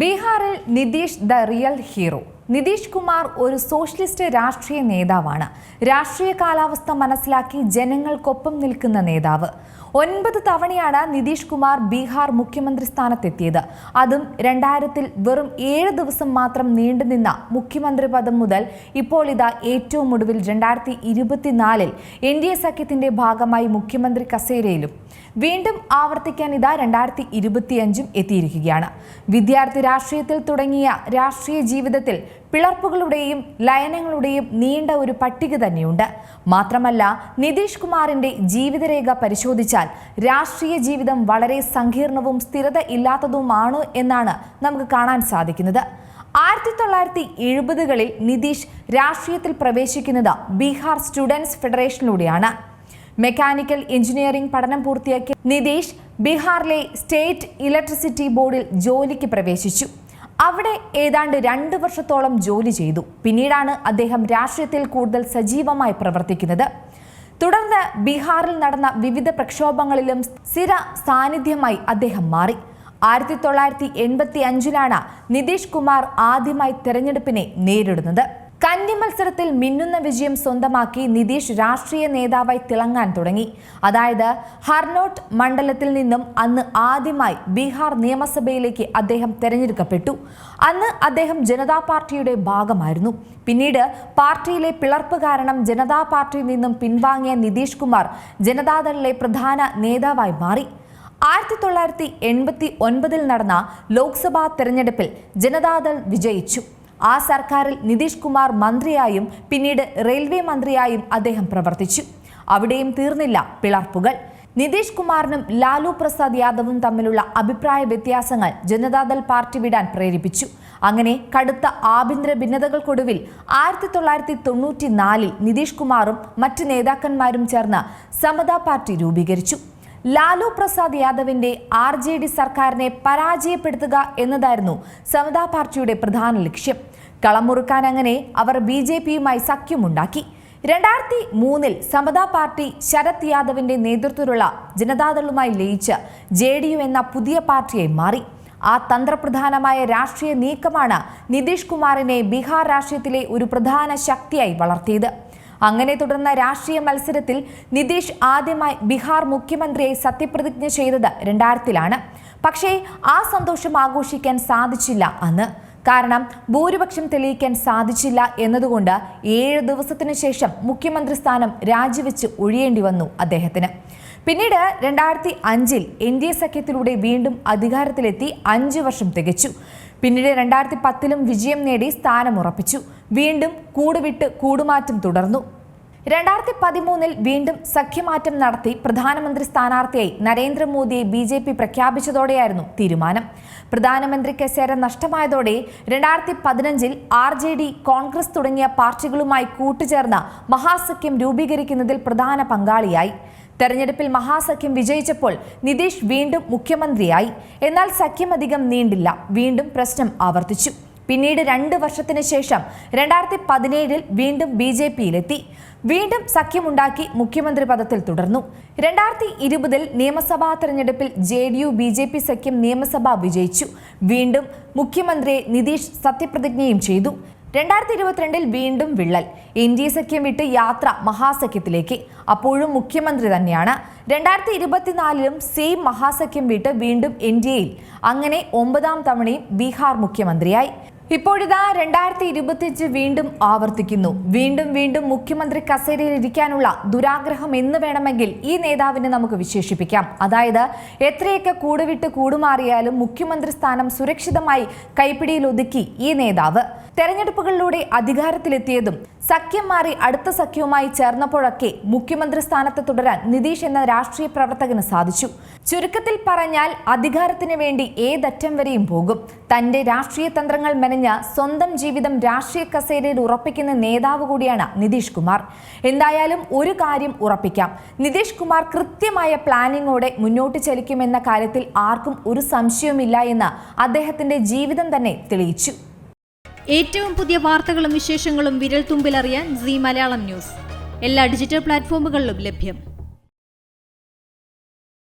ബീഹാറിൽ Nitish the real hero. Nitish Kumar ഒരു socialist രാഷ്ട്രീയ നേതാവാണ്. രാഷ്ട്രീയ കാലാവസ്ഥ മനസ്സിലാക്കി ജനങ്ങൾക്കൊപ്പം നിൽക്കുന്ന നേതാവ്. ഒൻപത് തവണയാണ് നിതീഷ് കുമാർ ബീഹാർ മുഖ്യമന്ത്രി സ്ഥാനത്തെത്തിയത്. അതും രണ്ടായിരത്തിൽ വെറും ഏഴ് ദിവസം മാത്രം നീണ്ടുനിന്ന മുഖ്യമന്ത്രി പദം മുതൽ ഇപ്പോൾ ഇതാ ഏറ്റവും ഒടുവിൽ രണ്ടായിരത്തി ഇരുപത്തിനാലിൽ എൻ ഡി എ സഖ്യത്തിന്റെ ഭാഗമായി മുഖ്യമന്ത്രി കസേരയിലും. വീണ്ടും ആവർത്തിക്കാൻ ഇതാ രണ്ടായിരത്തി ഇരുപത്തിയഞ്ചും എത്തിയിരിക്കുകയാണ്. വിദ്യാർത്ഥി രാഷ്ട്രീയത്തിൽ തുടങ്ങിയ രാഷ്ട്രീയ ജീവിതത്തിൽ പിളർപ്പുകളുടെയും ലയനങ്ങളുടെയും നീണ്ട ഒരു പട്ടിക തന്നെയുണ്ട്. മാത്രമല്ല നിതീഷ് കുമാറിന്റെ ജീവിതരേഖ പരിശോധിച്ചാൽ രാഷ്ട്രീയ ജീവിതം വളരെ സങ്കീർണവും സ്ഥിരത ഇല്ലാത്തതുമാണ് എന്നാണ് നമുക്ക് കാണാൻ സാധിക്കുന്നത്. ആയിരത്തി തൊള്ളായിരത്തി എഴുപതുകളിൽ നിതീഷ് രാഷ്ട്രീയത്തിൽ പ്രവേശിക്കുന്നത് ബീഹാർ സ്റ്റുഡൻസ് ഫെഡറേഷനിലൂടെയാണ്. മെക്കാനിക്കൽ എഞ്ചിനീയറിംഗ് പഠനം പൂർത്തിയാക്കിയ നിതീഷ് ബീഹാറിലെ സ്റ്റേറ്റ് ഇലക്ട്രിസിറ്റി ബോർഡിൽ ജോലിക്ക് പ്രവേശിച്ചു. അവിടെ ഏതാണ്ട് രണ്ട് വർഷത്തോളം ജോലി ചെയ്തു. പിന്നീടാണ് അദ്ദേഹം രാഷ്ട്രീയത്തിൽ കൂടുതൽ സജീവമായി പ്രവർത്തിക്കുന്നത്. തുടർന്ന് ബീഹാറിൽ നടന്ന വിവിധ പ്രക്ഷോഭങ്ങളിലും സ്ഥിര സാന്നിധ്യമായി അദ്ദേഹം മാറി. ആയിരത്തി തൊള്ളായിരത്തി എൺപത്തി അഞ്ചിലാണ് നിതീഷ് കുമാർ ആദ്യമായി തെരഞ്ഞെടുപ്പിനെ നേരിടുന്നത്. മത്സരത്തിൽ മിന്നുന്ന വിജയം സ്വന്തമാക്കി നിതീഷ് രാഷ്ട്രീയ നേതാവായി തിളങ്ങാൻ തുടങ്ങി. അതായത് ഹർനോട്ട് മണ്ഡലത്തിൽ നിന്നും അന്ന് ആദ്യമായി ബീഹാർ നിയമസഭയിലേക്ക് അദ്ദേഹം തെരഞ്ഞെടുക്കപ്പെട്ടു. അന്ന് അദ്ദേഹം ജനതാ പാർട്ടിയുടെ ഭാഗമായിരുന്നു. പിന്നീട് പാർട്ടിയിലെ പിളർപ്പ് കാരണം ജനതാ പാർട്ടിയിൽ നിന്നും പിൻവാങ്ങിയ നിതീഷ് കുമാർ ജനതാദളിലെ പ്രധാന നേതാവായി മാറി. ആയിരത്തി തൊള്ളായിരത്തി എൺപത്തി ഒൻപതിൽ നടന്ന ലോക്സഭാ തെരഞ്ഞെടുപ്പിൽ ജനതാദൾ വിജയിച്ചു. ആ സർക്കാരിൽ നിതീഷ് കുമാർ മന്ത്രിയായും പിന്നീട് റെയിൽവേ മന്ത്രിയായും അദ്ദേഹം പ്രവർത്തിച്ചു. അവിടെയും തീർന്നില്ല പിളർപ്പുകൾ. നിതീഷ് കുമാറിനും ലാലു പ്രസാദ് യാദവും തമ്മിലുള്ള അഭിപ്രായ വ്യത്യാസങ്ങൾ ജനതാദൾ പാർട്ടി വിടാൻ പ്രേരിപ്പിച്ചു. അങ്ങനെ കടുത്ത ആഭ്യന്തര ഭിന്നതകൾക്കൊടുവിൽ ആയിരത്തി തൊള്ളായിരത്തി തൊണ്ണൂറ്റി നാലിൽ നിതീഷ് കുമാറും മറ്റ് നേതാക്കന്മാരും ചേർന്ന് സമതാ പാർട്ടി രൂപീകരിച്ചു. ലാലു പ്രസാദ് യാദവിന്റെ ആർ ജെ ഡി സർക്കാരിനെ പരാജയപ്പെടുത്തുക എന്നതായിരുന്നു സമതാ പാർട്ടിയുടെ പ്രധാന ലക്ഷ്യം. കളമുറുക്കാൻ അങ്ങനെ അവർ ബി ജെ പിയുമായി സഖ്യമുണ്ടാക്കി. രണ്ടായിരത്തി മൂന്നിൽ സമതാ പാർട്ടി ശരത് യാദവിന്റെ നേതൃത്വത്തിലുള്ള ജനതാദളുമായി ലയിച്ച് ജെ ഡി യു എന്ന പുതിയ പാർട്ടിയെ മാറി. ആ തന്ത്രപ്രധാനമായ രാഷ്ട്രീയ നീക്കമാണ് നിതീഷ് കുമാറിനെ ബീഹാർ രാഷ്ട്രീയത്തിലെ ഒരു പ്രധാന ശക്തിയായി വളർത്തിയത്. അങ്ങനെ തുടർന്ന രാഷ്ട്രീയ മത്സരത്തിൽ നിതീഷ് ആദ്യമായി ബീഹാർ മുഖ്യമന്ത്രിയായി സത്യപ്രതിജ്ഞ ചെയ്തത് രണ്ടായിരത്തിലാണ്. പക്ഷേ ആ സന്തോഷം ആഘോഷിക്കാൻ സാധിച്ചില്ല അന്ന്. കാരണം ഭൂരിപക്ഷം തെളിയിക്കാൻ സാധിച്ചില്ല എന്നതുകൊണ്ട് ഏഴ് ദിവസത്തിനു ശേഷം മുഖ്യമന്ത്രി സ്ഥാനം രാജിവെച്ച് ഒഴിയേണ്ടി വന്നു അദ്ദേഹത്തിന്. പിന്നീട് രണ്ടായിരത്തി അഞ്ചിൽ എൻ ഡി എ സഖ്യത്തിലൂടെ വീണ്ടും അധികാരത്തിലെത്തി അഞ്ച് വർഷം തികച്ചു. പിന്നീട് രണ്ടായിരത്തി പത്തിലും വിജയം നേടി സ്ഥാനമുറപ്പിച്ചു. വീണ്ടും കൂടുവിട്ട് കൂടുമാറ്റം തുടർന്നു. രണ്ടായിരത്തി പതിമൂന്നിൽ വീണ്ടും സഖ്യമാറ്റം നടത്തി പ്രധാനമന്ത്രി സ്ഥാനാർത്ഥിയായി നരേന്ദ്രമോദിയെ ബി ജെ പി പ്രഖ്യാപിച്ചതോടെയായിരുന്നു തീരുമാനം. പ്രധാനമന്ത്രി കസേര നഷ്ടമായതോടെ രണ്ടായിരത്തി പതിനഞ്ചിൽ ആർ ജെ ഡി കോൺഗ്രസ് തുടങ്ങിയ പാർട്ടികളുമായി കൂട്ടുചേർന്ന മഹാസഖ്യം രൂപീകരിക്കുന്നതിൽ പ്രധാന പങ്കാളിയായി. തെരഞ്ഞെടുപ്പിൽ മഹാസഖ്യം വിജയിച്ചപ്പോൾ നിതീഷ് വീണ്ടും മുഖ്യമന്ത്രിയായി. എന്നാൽ സഖ്യം അധികം നീണ്ടില്ല. വീണ്ടും പ്രശ്നം ആവർത്തിച്ചു. പിന്നീട് രണ്ട് വർഷത്തിന് ശേഷം രണ്ടായിരത്തി പതിനേഴിൽ വീണ്ടും ബി ജെ പിയിലെത്തി. വീണ്ടും സഖ്യമുണ്ടാക്കി മുഖ്യമന്ത്രി പദത്തിൽ തുടർന്നു. രണ്ടായിരത്തി ഇരുപതിൽ നിയമസഭാ തെരഞ്ഞെടുപ്പിൽ J D U B J P സഖ്യം നിയമസഭ വിജയിച്ചു. വീണ്ടും മുഖ്യമന്ത്രിയെ നിതീഷ് സത്യപ്രതിജ്ഞയും ചെയ്തു. രണ്ടായിരത്തി ഇരുപത്തിരണ്ടിൽ വീണ്ടും വിള്ളൽ. എ സഖ്യം വിട്ട് യാത്ര മഹാസഖ്യത്തിലേക്ക്. അപ്പോഴും മുഖ്യമന്ത്രി തന്നെയാണ്. രണ്ടായിരത്തി ഇരുപത്തിനാലിലും സെയിം മഹാസഖ്യം വിട്ട് വീണ്ടും എൻ ഡി എയിൽ. അങ്ങനെ ഒമ്പതാം തവണയും ബീഹാർ മുഖ്യമന്ത്രിയായി. ഇപ്പോഴിതാ രണ്ടായിരത്തി ഇരുപത്തിയഞ്ച് വീണ്ടും ആവർത്തിക്കുന്നു. വീണ്ടും വീണ്ടും മുഖ്യമന്ത്രി കസേരയിൽ ഇരിക്കാനുള്ള ദുരാഗ്രഹം എന്ന് വേണമെങ്കിൽ ഈ നേതാവിനെ നമുക്ക് വിശേഷിപ്പിക്കാം. അതായത് എത്രയൊക്കെ കൂടുവിട്ട് കൂടുമാറിയാലും മുഖ്യമന്ത്രി സ്ഥാനം സുരക്ഷിതമായി കൈപ്പിടിയിൽ ഒതുക്കി ഈ നേതാവ്. തെരഞ്ഞെടുപ്പുകളിലൂടെ അധികാരത്തിലെത്തിയതും സഖ്യം മാറി അടുത്ത സഖ്യവുമായി ചേർന്നപ്പോഴൊക്കെ മുഖ്യമന്ത്രി സ്ഥാനത്ത് തുടരാൻ നിതീഷ് എന്ന രാഷ്ട്രീയ പ്രവർത്തകന് സാധിച്ചു. ചുരുക്കത്തിൽ പറഞ്ഞാൽ അധികാരത്തിന് വേണ്ടി ഏതറ്റം വരെയും പോകും. തന്റെ രാഷ്ട്രീയ തന്ത്രങ്ങൾ മെനഞ്ഞ് സ്വന്തം ജീവിതം രാഷ്ട്രീയ കസേരയിൽ ഉറപ്പിക്കുന്ന നേതാവ് കൂടിയാണ് നിതീഷ് കുമാർ. എന്തായാലും ഒരു കാര്യം ഉറപ്പിക്കാം. നിതീഷ് കുമാർ കൃത്യമായ പ്ലാനിങ്ങോടെ മുന്നോട്ട് ചലിക്കുമെന്ന കാര്യത്തിൽ ആർക്കും ഒരു സംശയവുമില്ല എന്ന് അദ്ദേഹത്തിന്റെ ജീവിതം തന്നെ തെളിയിച്ചു. ഏറ്റവും പുതിയ വാർത്തകളും വിശേഷങ്ങളും വിരൽ തുമ്പിലറിയാൻ സി മലയാളം ന്യൂസ്. എല്ലാ ഡിജിറ്റൽ പ്ലാറ്റ്ഫോമുകളിലും ലഭ്യം.